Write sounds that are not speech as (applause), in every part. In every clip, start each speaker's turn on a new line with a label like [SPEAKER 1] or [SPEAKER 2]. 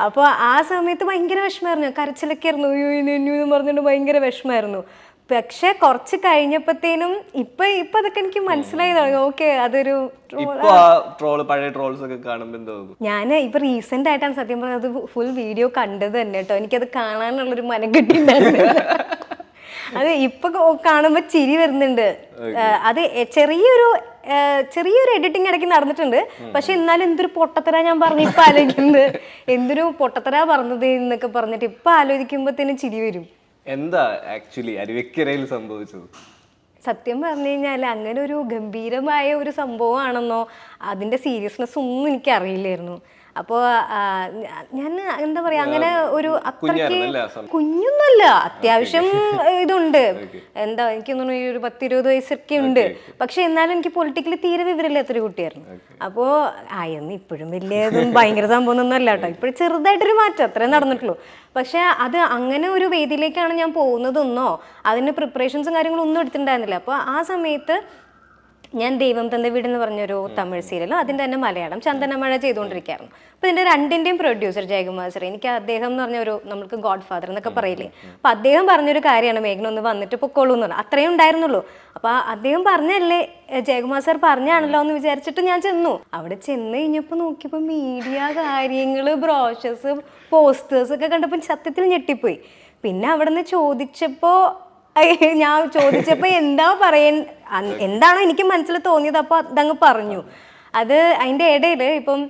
[SPEAKER 1] അപ്പോൾ ആ സമയത്ത് ഭയങ്കര വിഷമായിരുന്നു. കരച്ചിലൊക്കെ ആയിരുന്നു. അയ്യോ എന്ന് പറഞ്ഞിട്ട് ഭയങ്കര വിഷമായിരുന്നു. പക്ഷെ കുറച്ച് കഴിഞ്ഞപ്പോഴത്തേനും ഇപ്പൊ ഇപ്പൊ അതൊക്കെ എനിക്ക് മനസ്സിലായി തുടങ്ങി. ഓക്കെ അതൊരു ഞാൻ ഇപ്പൊ റീസെന്റ് ആയിട്ടാണ് സത്യം പറഞ്ഞത് ഫുൾ വീഡിയോ കണ്ടത് തന്നെ കേട്ടോ. എനിക്കത് കാണാനുള്ളൊരു മനം കിട്ടിയിട്ടുണ്ടായിരുന്നു (laughs) അത് ഇപ്പൊ കാണുമ്പോ ചിരി വരുന്നുണ്ട്. അത് ചെറിയൊരു ചെറിയൊരു എഡിറ്റിംഗ് ഇടയ്ക്ക് നടന്നിട്ടുണ്ട്. പക്ഷെ എന്നാലും എന്തൊരു പൊട്ടത്തര ഞാൻ പറഞ്ഞു ഇപ്പൊ ആലോചിക്കുന്നത്. എന്തൊരു പൊട്ടത്തര പറഞ്ഞത് എന്നൊക്കെ പറഞ്ഞിട്ട് ഇപ്പൊ ആലോചിക്കുമ്പോഴത്തേനും ചിരി വരും.
[SPEAKER 2] എന്താ ആക്ച്വലി അരുവിക്കരയിൽ സംഭവിച്ചത്?
[SPEAKER 1] സത്യം പറഞ്ഞു കഴിഞ്ഞാൽ അങ്ങനെ ഒരു ഗംഭീരമായ ഒരു സംഭവമാണെന്നോ അതിന്റെ സീരിയസ്നെസ് ഒന്നും എനിക്ക് അപ്പോൾ ഞാൻ എന്താ പറയാ അങ്ങനെ ഒരു അത്രയ്ക്ക് കുഞ്ഞൊന്നുമല്ല അത്യാവശ്യം ഇതുണ്ട്. എന്താ എനിക്ക് തോന്നുന്നു ഈ ഒരു പത്തിരുപത് വയസ്സൊക്കെ ഉണ്ട്. പക്ഷെ എന്നാലും എനിക്ക് പൊളിറ്റിക്കലി തീരെ വിവരമില്ലാത്തൊരു കുട്ടിയായിരുന്നു. അപ്പോ ആയിരുന്നു ഇപ്പോഴും വലിയ ഇതും ഭയങ്കര സംഭവം ഒന്നും അല്ല കേട്ടോ. (laughs) ഇപ്പോഴും ചെറുതായിട്ടൊരു മാറ്റം അത്രേ നടന്നിട്ടുള്ളൂ. പക്ഷെ അത് അങ്ങനെ ഒരു വേദിയിലേക്കാണ് ഞാൻ പോകുന്നതെന്നോ അതിന് പ്രിപ്പറേഷൻസും കാര്യങ്ങളും ഒന്നും എടുത്തിട്ടുണ്ടായിരുന്നില്ല. അപ്പോൾ ആ സമയത്ത് ഞാൻ ദൈവം തന്റെ വീട് എന്ന് പറഞ്ഞൊരു തമിഴ് സീരിയലും. അതിന്റെ തന്നെ മലയാളം. ചന്ദനമഴ ചെയ്തുകൊണ്ടിരിക്കുകയായിരുന്നു അപ്പോൾ ഇതിന്റെ രണ്ടിന്റെയും പ്രൊഡ്യൂസർ ജയകുമാർ സർ എനിക്ക് അദ്ദേഹം എന്ന് പറഞ്ഞ ഒരു നമുക്ക് ഗോഡ് ഫാദർ എന്നൊക്കെ പറയില്ലേ? അപ്പൊ അദ്ദേഹം പറഞ്ഞൊരു കാര്യമാണ് മേഘന ഒന്ന് വന്നിട്ട് പൊക്കോളൂ എന്ന് പറഞ്ഞു. അത്രയും ഉണ്ടായിരുന്നുള്ളൂ. അപ്പൊ അദ്ദേഹം പറഞ്ഞല്ലേ ജയകുമാർ സാർ പറഞ്ഞാണല്ലോ എന്ന് വിചാരിച്ചിട്ട് ഞാൻ ചെന്നു. അവിടെ ചെന്ന് കഴിഞ്ഞപ്പോൾ നോക്കിയപ്പോൾ മീഡിയ കാര്യങ്ങൾ ബ്രോഷേഴ്സ് പോസ്റ്റേഴ്സ് ഒക്കെ കണ്ടപ്പോൾ സത്യത്തിൽ ഞെട്ടിപ്പോയി. പിന്നെ അവിടെ നിന്ന് ചോദിച്ചപ്പോൾ ഞാൻ ചോദിച്ചപ്പോൾ എന്താ പറയൻ എന്താണ് എനിക്ക് മനസ്സിൽ തോന്നിയത് അപ്പോൾ അതങ്ങ് പറഞ്ഞു. അത് അതിന്റെ ഇടയിൽ ഇപ്പം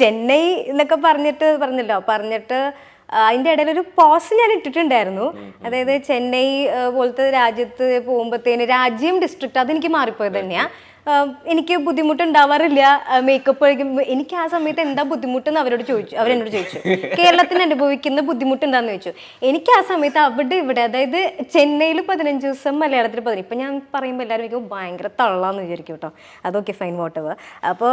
[SPEAKER 1] ചെന്നൈ എന്നൊക്കെ പറഞ്ഞിട്ട് പറഞ്ഞല്ലോ പറഞ്ഞിട്ട് അതിന്റെ ഇടയിൽ ഒരു പോസ് ഞാൻ ഇട്ടിട്ടുണ്ടായിരുന്നു. അതായത് ചെന്നൈ പോലത്തെ രാജ്യത്ത് പോകുമ്പോഴത്തേന് രാജ്യം ഡിസ്ട്രിക്റ്റ് അതെനിക്ക് മാറിപ്പോയത് തന്നെയാണ് എനിക്ക് ബുദ്ധിമുട്ടുണ്ടാവാറില്ല. മേക്കപ്പ് എനിക്ക് ആ സമയത്ത് എന്താ ബുദ്ധിമുട്ടെന്ന് അവരോട് ചോദിച്ചു. അവരെന്നോട് ചോദിച്ചു. കേരളത്തിന് അനുഭവിക്കുന്ന ബുദ്ധിമുട്ട് എന്താന്ന് ചോദിച്ചു? എനിക്ക് ആ സമയത്ത് അവിടെ ഇവിടെ അതായത് ചെന്നൈയിൽ പതിനഞ്ച് ദിവസം മലയാളത്തിൽ പതിനഞ്ച്. ഇപ്പം ഞാൻ പറയുമ്പോൾ എല്ലാവരും എനിക്ക് ഭയങ്കര തള്ളാന്ന് വിചാരിക്കും കേട്ടോ. അതൊക്കെ ഫൈൻ വോട്ടവ് അപ്പോൾ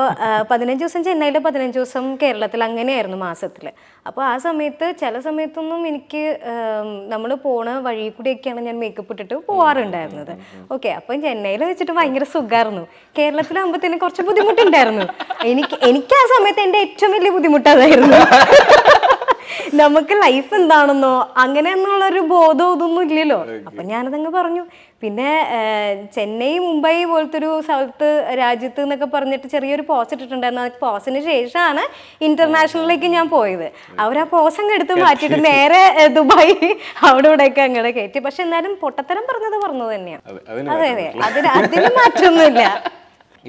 [SPEAKER 1] പതിനഞ്ച് ദിവസം ചെന്നൈയിൽ പതിനഞ്ച് ദിവസം കേരളത്തിൽ അങ്ങനെയായിരുന്നു മാസത്തിൽ അപ്പോൾ ആ സമയത്ത് ചില സമയത്തൊന്നും എനിക്ക് നമ്മൾ പോണ വഴി കൂടിയൊക്കെയാണ് ഞാൻ മേക്കപ്പ് ഇട്ടിട്ട് പോവാറുണ്ടായിരുന്നത്. ഓക്കെ അപ്പം ചെന്നൈയിൽ വെച്ചിട്ട് ഭയങ്കര സുഖമായിരുന്നു കേരളത്തിലാകുമ്പോഴത്തേനും കുറച്ച് ബുദ്ധിമുട്ടുണ്ടായിരുന്നു. എനിക്ക് എനിക്ക് ആ സമയത്ത് എന്റെ ഏറ്റവും വലിയ ബുദ്ധിമുട്ട് അതായിരുന്നു. നമുക്ക് ലൈഫ് എന്താണെന്നോ അങ്ങനെ എന്നുള്ളൊരു ബോധം ഇതൊന്നും ഇല്ലല്ലോ. അപ്പൊ ഞാനതങ്ങ് പറഞ്ഞു. പിന്നെ ചെന്നൈ മുംബൈ പോലത്തെ ഒരു സ്ഥലത്ത് രാജ്യത്ത് എന്നൊക്കെ പറഞ്ഞിട്ട് ചെറിയൊരു പോസ് ഇട്ടിട്ടുണ്ടായിരുന്നു. ആ പോസിന് ശേഷമാണ് ഇന്റർനാഷണലിലേക്ക് ഞാൻ പോയത്. അവർ ആ പോസ് അങ്ങ് എടുത്ത് മാറ്റിയിട്ട് നേരെ ദുബായി അവിടെ ഇവിടെയൊക്കെ അങ്ങനെ കയറ്റി പക്ഷെ എന്നാലും പൊട്ടത്തരം പറഞ്ഞത് പറഞ്ഞത് തന്നെയാണ്
[SPEAKER 2] അതെ,
[SPEAKER 1] അതെ അതെ. അതിന് അതിന് മാറ്റമൊന്നുമില്ല.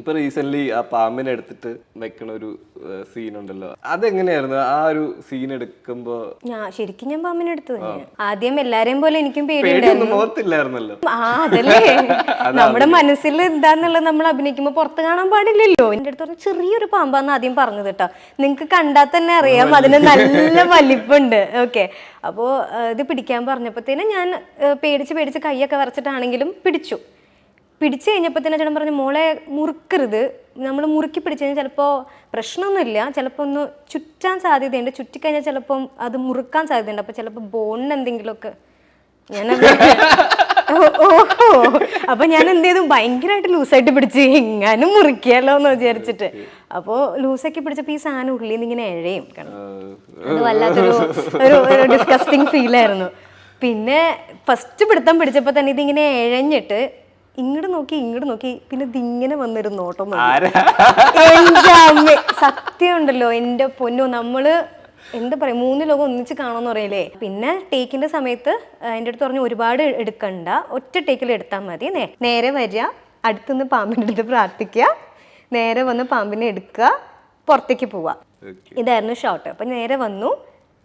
[SPEAKER 2] ഇപ്പൊ റീസെന്റ് ആ പാമ്പിനെ എടുത്തിട്ട് വെക്കണ ഒരു സീൻ ഉണ്ടല്ലോ. അതെങ്ങനെയായിരുന്നു? ആ ഒരു സീൻ എടുക്കുമ്പോ
[SPEAKER 1] ഞാൻ ശരിക്കും ഞാൻ പാമ്പിനെ എടുത്തു ആദ്യം എല്ലാരെയും പോലെ എനിക്കും പേടിയുണ്ടായിരുന്നു ആ അതല്ലേ. (laughs) നമ്മുടെ മനസ്സിൽ എന്താന്നുള്ളത് നമ്മൾ അഭിനയിക്കുമ്പോ പുറത്ത് കാണാൻ പാടില്ലല്ലോ. എന്റെ അടുത്ത് പറഞ്ഞു ചെറിയൊരു പാമ്പാന്ന് ആദ്യം പറഞ്ഞു കേട്ടോ. നിങ്ങക്ക് കണ്ടാൽ തന്നെ അറിയാം അതിന് നല്ല വലിപ്പുണ്ട്. ഓക്കെ. അപ്പോ ആ, ഇത് പിടിക്കാൻ പറഞ്ഞപ്പോഴത്തേനും ഞാൻ പേടിച്ച് പേടിച്ച് കൈയൊക്കെ വരച്ചിട്ടാണെങ്കിലും പിടിച്ചു. പിടിച്ചു കഴിഞ്ഞപ്പോൾ തന്നെ ചേട്ടൻ പറഞ്ഞു മോളെ മുറുക്കരുത്. നമ്മൾ മുറുക്കി പിടിച്ചു കഴിഞ്ഞാൽ ചിലപ്പോൾ പ്രശ്നമൊന്നുമില്ല. ചിലപ്പോൾ ഒന്ന് ചുറ്റാൻ സാധ്യതയുണ്ട്. ചുറ്റിക്കഴിഞ്ഞാൽ ചിലപ്പം അത് മുറുക്കാൻ സാധ്യതയുണ്ട്. അപ്പോൾ ചിലപ്പോൾ ബോണിന് എന്തെങ്കിലുമൊക്കെ ഞാൻ ഓഹോ അപ്പൊ ഞാൻ എന്ത് ചെയ്തു? ഭയങ്കരമായിട്ട് ലൂസായിട്ട് പിടിച്ച് എങ്ങാനും മുറിക്കാലോ എന്ന് വിചാരിച്ചിട്ട് അപ്പോൾ ലൂസാക്കി പിടിച്ചപ്പോ ഈ സാധനം ഉള്ളിൽ നിന്ന് ഇങ്ങനെ എഴയും? അത് വല്ലാത്തൊരു ഒരു ഒരു ഡിസ്കസ്റ്റിംഗ് ഫീലായിരുന്നു പിന്നെ ഫസ്റ്റ് പിടുത്തം പിടിച്ചപ്പോൾ തന്നെ ഇതിങ്ങനെ എഴഞ്ഞിട്ട് ഇങ്ങോട്ട് നോക്കി ഇങ്ങോട്ട് നോക്കി. പിന്നെ ഇതിങ്ങനെ വന്നൊരു നോട്ടം.
[SPEAKER 2] ആരാ?
[SPEAKER 1] എന്റെ അമ്മ സത്യം ഉണ്ടല്ലോ എന്റെ പൊന്നോ നമ്മൾ എന്താ പറയാ മൂന്ന് ലോകം ഒന്നിച്ച് കാണാന്ന് പറയലേ പിന്നെ ടേക്കിന്റെ സമയത്ത് ആ, എന്റെ അടുത്ത് പറഞ്ഞു ഒരുപാട് എടുക്കണ്ട ഒറ്റ ടേക്കിൽ എടുത്താൽ മതി. നേ- നേരെ വരിക അടുത്തുനിന്ന് പാമ്പിന്റെ അടുത്ത് പ്രാർത്ഥിക്കുക നേരെ വന്ന് പാമ്പിനെ എടുക്കുക പുറത്തേക്ക് പോവുക. ഇതായിരുന്നു ഷോട്ട് അപ്പം നേരെ വന്നു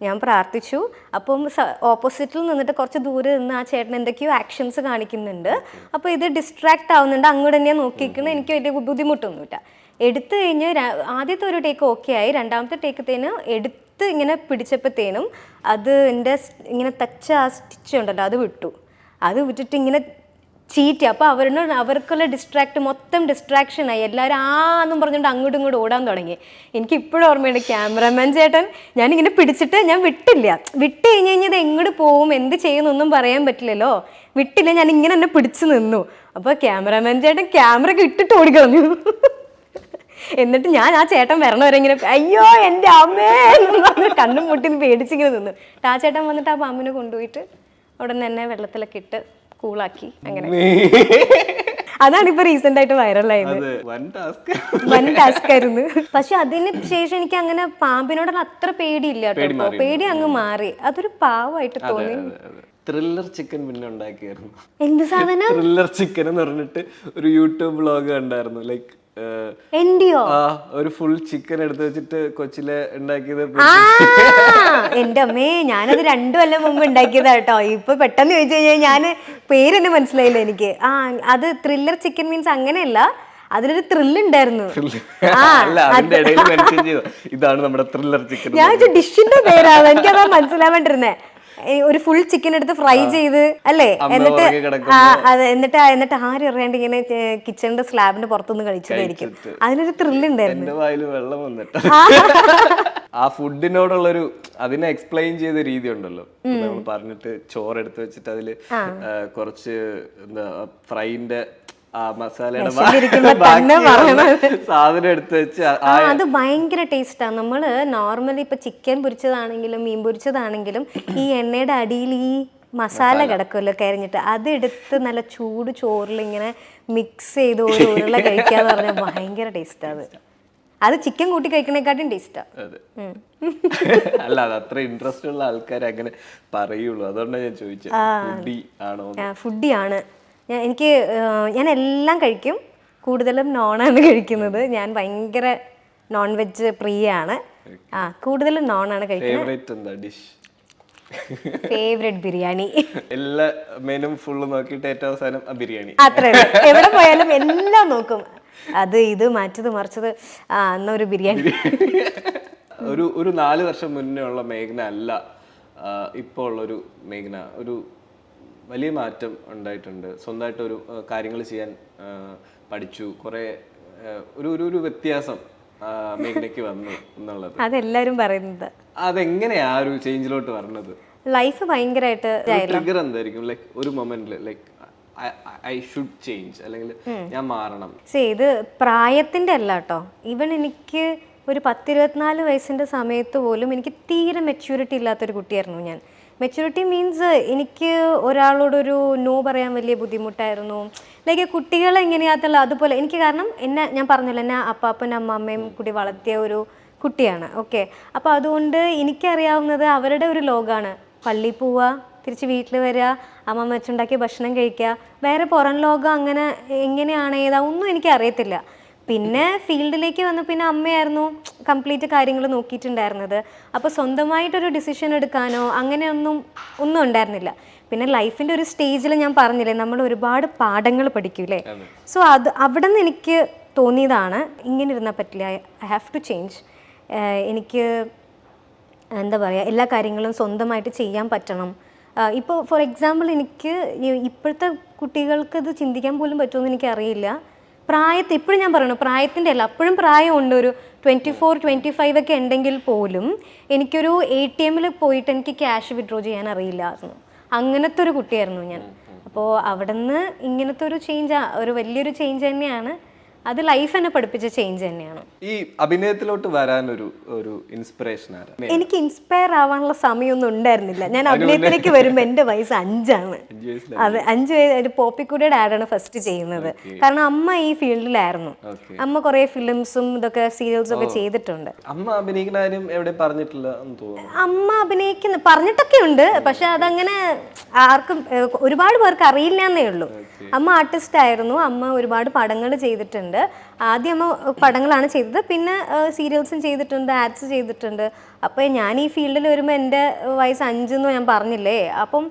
[SPEAKER 1] ഞാൻ പ്രാർത്ഥിച്ചു. അപ്പം ഓപ്പോസിറ്റിൽ നിന്നിട്ട് കുറച്ച് ദൂരെ നിന്ന് ആ ചേട്ടൻ എന്തൊക്കെയോ ആക്ഷൻസ് കാണിക്കുന്നുണ്ട്. അപ്പോൾ ഇത് ഡിസ്ട്രാക്ട് ആവുന്നുണ്ട്. അങ്ങോട്ട് തന്നെയാണ് നോക്കിയിരിക്കുന്നത് എനിക്ക് വലിയ ബുദ്ധിമുട്ടൊന്നുമില്ല. എടുത്തു കഴിഞ്ഞ് ആദ്യത്തെ ഒരു ടേക്ക് ഓക്കെ ആയി. രണ്ടാമത്തെ ടേക്കത്തേന് എടുത്ത് ഇങ്ങനെ പിടിച്ചപ്പോഴത്തേനും അത് എന്റെ ഇങ്ങനെ തച്ച ആ സ്റ്റിച്ച് ഉണ്ടല്ലോ അത് വിട്ടു. അത് വിട്ടിട്ട് ഇങ്ങനെ ചീറ്റി. അപ്പോൾ അവരുടെ അവർക്കുള്ള ഡിസ്ട്രാക്ട് മൊത്തം ഡിസ്ട്രാക്ഷനായി എല്ലാവരും ആ എന്നും പറഞ്ഞുകൊണ്ട് അങ്ങോട്ടും ഇങ്ങോട്ടും ഓടാൻ തുടങ്ങി. എനിക്ക് ഇപ്പോഴും ഓർമ്മയുണ്ട് ക്യാമറമാൻ ചേട്ടൻ. ഞാനിങ്ങനെ പിടിച്ചിട്ട് ഞാൻ വിട്ടില്ല. വിട്ട് കഴിഞ്ഞ് കഴിഞ്ഞാൽ എങ്ങോട്ട് പോവും? എന്ത് ചെയ്യുന്നൊന്നും പറയാൻ പറ്റില്ലല്ലോ. വിട്ടില്ല. ഞാൻ ഇങ്ങനെ തന്നെ പിടിച്ചു നിന്നു. അപ്പോൾ ക്യാമറമാൻ ചേട്ടൻ ക്യാമറ ഒക്കെ ഇട്ടിട്ട് ഓടിക്കളഞ്ഞു എന്നിട്ട് ഞാൻ ആ ചേട്ടൻ വരണവരെ ഇങ്ങനെ അയ്യോ എന്റെ അമ്മേ! കണ്ണും മുട്ടിന്ന് പേടിച്ചിങ്ങനെ നിന്നു. ആ ചേട്ടൻ വന്നിട്ട് ആ പാമ്പിനെ കൊണ്ടുപോയിട്ട് നിന്ന് എന്നെ വെള്ളത്തിലൊക്കെ ഇട്ട് കൂളാക്കി അങ്ങനെ. അതാണ് ഇപ്പൊ റീസെന്റ് ആയിട്ട് വൈറലായത്
[SPEAKER 2] ആയത്. വൻ ടാസ്ക്
[SPEAKER 1] ആയിരുന്നു. പക്ഷെ അതിന് ശേഷം എനിക്ക് അങ്ങനെ പാമ്പിനോടുള്ള അത്ര പേടിയില്ല കേട്ടോ. പേടി അങ്ങ് മാറി. അതൊരു പാവമായിട്ട് തോന്നി.
[SPEAKER 2] ത്രില്ലർ ചിക്കൻ പിന്നെ ഉണ്ടാക്കിയായിരുന്നു.
[SPEAKER 1] എന്ത് സാധനം?
[SPEAKER 2] ത്രില്ലർ ചിക്കൻ എന്ന് പറഞ്ഞിട്ട് ഒരു യൂട്യൂബ് ബ്ലോഗ് ഉണ്ടായിരുന്നു ലൈക്ക് ഒരു ഫുൾ ചിക്കൻ എടുത്തു വെച്ചിട്ട് കൊച്ചിലെ ഉണ്ടാക്കിയത്
[SPEAKER 1] എന്റെ അമ്മേ ഞാനത് രണ്ടു കൊല്ലം മുമ്പ് ഉണ്ടാക്കിയതാ കേട്ടോ. ഇപ്പൊ പെട്ടെന്ന് ചോദിച്ചു കഴിഞ്ഞാൽ ഞാൻ പേരെന്നെ മനസ്സിലായില്ല എനിക്ക്. ആ അത് ത്രില്ലർ ചിക്കൻ മീൻസ് അങ്ങനെയല്ല അതിലൊരു ത്രില്ല് ഉണ്ടായിരുന്നു.
[SPEAKER 2] ഇതാണ് നമ്മുടെ ത്രില്ലർ ചിക്കൻ
[SPEAKER 1] ഞാൻ ഡിഷിന്റെ പേരാണ്. എനിക്കതാ മനസ്സിലാവാണ്ടിരുന്നേ. ഒരു ഫുൾ ചിക്കൻ എടുത്ത് ഫ്രൈ ചെയ്ത് അല്ലേ? എന്നിട്ട് എന്നിട്ട് എന്നിട്ട് ആരും അറിയാണ്ട് ഇങ്ങനെ കിച്ചണിന്റെ സ്ലാബിന്റെ പുറത്തുനിന്ന് കഴിച്ചതായിരിക്കും. അതിനൊരു ത്രിൽ ഉണ്ടായിരുന്നു.
[SPEAKER 2] എന്റെ വായിൽ വെള്ളം വന്നിട്ട്. ആ. (laughs) ഫുഡിനോടുള്ളൊരു അതിനെ എക്സ്പ്ലെയിൻ ചെയ്ത രീതി ഉണ്ടല്ലോ നമ്മൾ പറഞ്ഞിട്ട് ചോറ് എടുത്ത് വെച്ചിട്ട് അതിൽ കുറച്ച് എന്താ ഫ്രൈന്റെ ആ മസാലയുടെ സാധനം എടുത്ത് വെച്ച്
[SPEAKER 1] അത് ഭയങ്കര ടേസ്റ്റാണ് നമ്മൾ നോർമലി ഇപ്പൊ ചിക്കൻ പൊരിച്ചതാണെങ്കിലും മീൻ പൊരിച്ചതാണെങ്കിലും ഈ എണ്ണയുടെ അടിയിൽ ഈ മസാല കിടക്കുമല്ലോ കരിഞ്ഞിട്ട്. അതെടുത്ത് നല്ല ചൂട് ചോറിൽ ഇങ്ങനെ മിക്സ് ചെയ്ത് ഒരു ഉരുള കഴിക്കാന്ന് പറഞ്ഞാൽ ഭയങ്കര ടേസ്റ്റ് അത്. അത് ചിക്കൻ കൂട്ടി കഴിക്കണേക്കാട്ടും ടേസ്റ്റാ. (laughs)
[SPEAKER 2] അല്ല അത് അത്ര ഇൻട്രസ്റ്റ് ഉള്ള ആൾക്കാർ അങ്ങനെ പറയുള്ളൂ. അതുകൊണ്ടാണ് ഞാൻ ചോദിച്ചത് ഫുഡി ആണോ.
[SPEAKER 1] ഫുഡിയാണ് ഞാൻ എനിക്ക് ഞാൻ എല്ലാം കഴിക്കും. കൂടുതലും നോണാണ് കഴിക്കുന്നത്. ഞാൻ ഭയങ്കര നോൺ വെജ് പ്രിയാണ് ആ കൂടുതലും നോണാണ് കഴിക്കുന്നത്.
[SPEAKER 2] ഫേവറേറ്റ്
[SPEAKER 1] ബിരിയാണി.
[SPEAKER 2] എല്ലാ മെനും ഫുള്ള് നോക്കിയിട്ട് ഏറ്റവും അവസാനം ബിരിയാണി.
[SPEAKER 1] അത്രേ എവിടെ പോയാലും എല്ലാം നോക്കും. അത് ഇത് മാറ്റത് മറിച്ചത് ആ ബിരിയാണി.
[SPEAKER 2] ഒരു ഒരു നാല് വർഷം മുന്നേ ഉള്ള മേഘന അല്ല ഇപ്പോൾ ഉള്ളൊരു മേഘന. ഒരു വലിയ മാറ്റം ഉണ്ടായിട്ടുണ്ട്. സ്വന്തമായിട്ട് ഒരു കാര്യങ്ങൾ ചെയ്യാൻ പഠിച്ചു. കുറേ ഒരു ഒരു ഒരു വ്യത്യാസം മേഖലയ്ക്ക് വന്നു എന്നുള്ളത്.
[SPEAKER 1] അതെല്ലാരും പറയുന്നത്.
[SPEAKER 2] അതെങ്ങനെയാ ആ ഒരു ചേഞ്ചിലോട്ട് പറഞ്ഞത്
[SPEAKER 1] ലൈഫ് ഭയങ്കരമായിട്ട്
[SPEAKER 2] ട്രിഗർ എന്തായിരിക്കും? ലൈക്ക് ഒരു മൊമെന്റിൽ ലൈക്ക് ഐ ഷുഡ് ചേഞ്ച് അല്ലെങ്കിൽ ഞാൻ മാറണം.
[SPEAKER 1] ഇത് പ്രായത്തിന്റെ അല്ല കേട്ടോ. ഇവൻ എനിക്ക് ഒരു പത്തിരുപത്തിനാല് വയസ്സിന്റെ സമയത്ത് പോലും എനിക്ക് തീരെ മെച്യൂരിറ്റി ഇല്ലാത്തൊരു കുട്ടിയായിരുന്നു ഞാൻ. മെച്യൂരിറ്റി മീൻസ് എനിക്ക് ഒരാളോടൊരു നോ പറയാൻ വലിയ ബുദ്ധിമുട്ടായിരുന്നു. ലൈക്ക് കുട്ടികൾ എങ്ങനെയാത്തുള്ള അതുപോലെ എനിക്ക് കാരണം എന്നെ ഞാൻ പറഞ്ഞല്ലോ എന്നെ അപ്പാപ്പനും അമ്മമ്മയും കൂടി വളർത്തിയ ഒരു കുട്ടിയാണ്. ഓക്കെ അപ്പോൾ അതുകൊണ്ട് എനിക്കറിയാവുന്നത് അവരുടെ ഒരു ലോകമാണ് പള്ളിയിൽ പോവുക തിരിച്ച് വീട്ടിൽ വരിക അമ്മ വെച്ചുണ്ടാക്കിയ ഭക്ഷണം കഴിക്കുക വേറെ പുറം ലോകം അങ്ങനെ എങ്ങനെയാണ് ഏതാ ഒന്നും എനിക്ക് അറിയത്തില്ല പിന്നെ ഫീൽഡിലേക്ക് വന്ന പിന്നെ അമ്മയായിരുന്നു കംപ്ലീറ്റ് കാര്യങ്ങൾ നോക്കിയിട്ടുണ്ടായിരുന്നത്. അപ്പോൾ സ്വന്തമായിട്ടൊരു ഡിസിഷൻ എടുക്കാനോ അങ്ങനെയൊന്നും ഒന്നും ഉണ്ടായിരുന്നില്ല. പിന്നെ ലൈഫിന്റെ ഒരു സ്റ്റേജിൽ ഞാൻ പറഞ്ഞില്ലേ നമ്മൾ ഒരുപാട് പാഠങ്ങൾ പഠിക്കൂലേ സോ അത്. അവിടെ നിന്ന് എനിക്ക് തോന്നിയതാണ് ഇങ്ങനെ ഇരുന്നാൽ പറ്റില്ല ഐ ഹാവ് ടു ചേഞ്ച് എനിക്ക് എന്താ പറയുക എല്ലാ കാര്യങ്ങളും സ്വന്തമായിട്ട് ചെയ്യാൻ പറ്റണം. ഇപ്പോൾ ഫോർ എക്സാമ്പിൾ എനിക്ക് ഇപ്പോഴത്തെ കുട്ടികൾക്ക് ഇത് ചിന്തിക്കാൻ പോലും പറ്റുമെന്ന് എനിക്കറിയില്ല. പ്രായത്തിൽ ഇപ്പോഴും ഞാൻ പറയണു പ്രായത്തിന്റെ അല്ല അപ്പോഴും പ്രായമുണ്ട് ഒരു ട്വന്റി ഫോർ ട്വന്റി ഫൈവ് ഒക്കെ ഉണ്ടെങ്കിൽ പോലും എനിക്കൊരു എ ടി എമ്മിൽ പോയിട്ട് എനിക്ക് ക്യാഷ് വിഡ്രോ ചെയ്യാൻ അറിയില്ലായിരുന്നു. അങ്ങനത്തെ ഒരു കുട്ടിയായിരുന്നു ഞാൻ. അപ്പോൾ അവിടെ നിന്ന് ഇങ്ങനത്തെ ഒരു ചേഞ്ച് ഒരു വലിയൊരു ചേഞ്ച് തന്നെയാണ് അത് ലൈഫ് എന്നെ പഠിപ്പിച്ച ചേഞ്ച് തന്നെയാണ്.
[SPEAKER 2] ഈ അഭിനയത്തിലോട്ട് വരാൻ ഒരു ഒരു ഇൻസ്പിറേഷൻ
[SPEAKER 1] എനിക്ക് ഇൻസ്പയർ ആവാനുള്ള സമയമൊന്നും ഉണ്ടായിരുന്നില്ല. ഞാൻ അഭിനയത്തിലേക്ക് വരുമ്പോൾ എന്റെ വയസ്സ് അഞ്ചാണ്. അത് അഞ്ച് വയസ്സ് പോപ്പിക്കുടിയുടെ ആഡാണ് ഫസ്റ്റ് ചെയ്യുന്നത്. കാരണം അമ്മ ഈ ഫീൽഡിലായിരുന്നു. അമ്മ കുറേ ഫിലിംസും ഇതൊക്കെ സീരിയൽസും ഒക്കെ ചെയ്തിട്ടുണ്ട്.
[SPEAKER 2] അമ്മ അഭിനയിക്കുന്ന കാര്യം എവിടെ പറഞ്ഞിട്ടില്ല
[SPEAKER 1] അമ്മ അഭിനയിക്കുന്ന പറഞ്ഞിട്ടൊക്കെ ഉണ്ട് പക്ഷെ അതങ്ങനെ ആർക്കും ഒരുപാട് പേർക്ക് അറിയില്ല എന്നേ ഉള്ളൂ അമ്മ ആർട്ടിസ്റ്റ് ആയിരുന്നു. അമ്മ ഒരുപാട് പടങ്ങൾ ചെയ്തിട്ടുണ്ട്. ആദ്യം അമ്മ പടങ്ങളാണ് ചെയ്തത്. പിന്നെ സീരിയൽസും ചെയ്തിട്ടുണ്ട് ആഡ്സ് ചെയ്തിട്ടുണ്ട്. അപ്പോൾ ഞാൻ ഈ ഫീൽഡിൽ വരുമ്പോൾ എന്റെ വയസ്സ് അഞ്ചെന്ന് ഞാൻ പറഞ്ഞില്ലേ? അപ്പം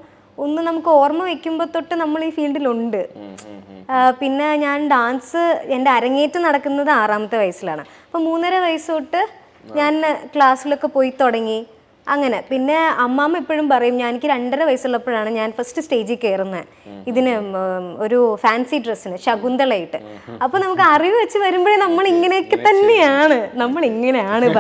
[SPEAKER 1] ഒന്ന് നമുക്ക് ഓർമ്മ വെക്കുമ്പോൾ തൊട്ട് നമ്മൾ ഈ ഫീൽഡിലുണ്ട്. പിന്നെ ഞാൻ ഡാൻസ് എന്റെ അരങ്ങേറ്റം നടക്കുന്നത് ആറാമത്തെ വയസ്സിലാണ്. അപ്പോൾ മൂന്നര വയസ്സ് തൊട്ട് ഞാൻ ക്ലാസ്സിലൊക്കെ പോയി തുടങ്ങി. അങ്ങനെ. പിന്നെ അമ്മാമ്മ എപ്പോഴും പറയും ഞാൻ എനിക്ക് രണ്ടര വയസ്സുള്ളപ്പോഴാണ് ഞാൻ ഫസ്റ്റ് സ്റ്റേജിൽ കയറുന്നത് ഇതിന് ഒരു ഫാൻസി ഡ്രസ്സിന് ശകുന്തളയിട്ട്. അപ്പൊ നമുക്ക് അറിവ് വെച്ച് വരുമ്പോഴേ നമ്മൾ ഇങ്ങനെയൊക്കെ തന്നെയാണ്. നമ്മൾ ഇങ്ങനെയാണ് (laughs)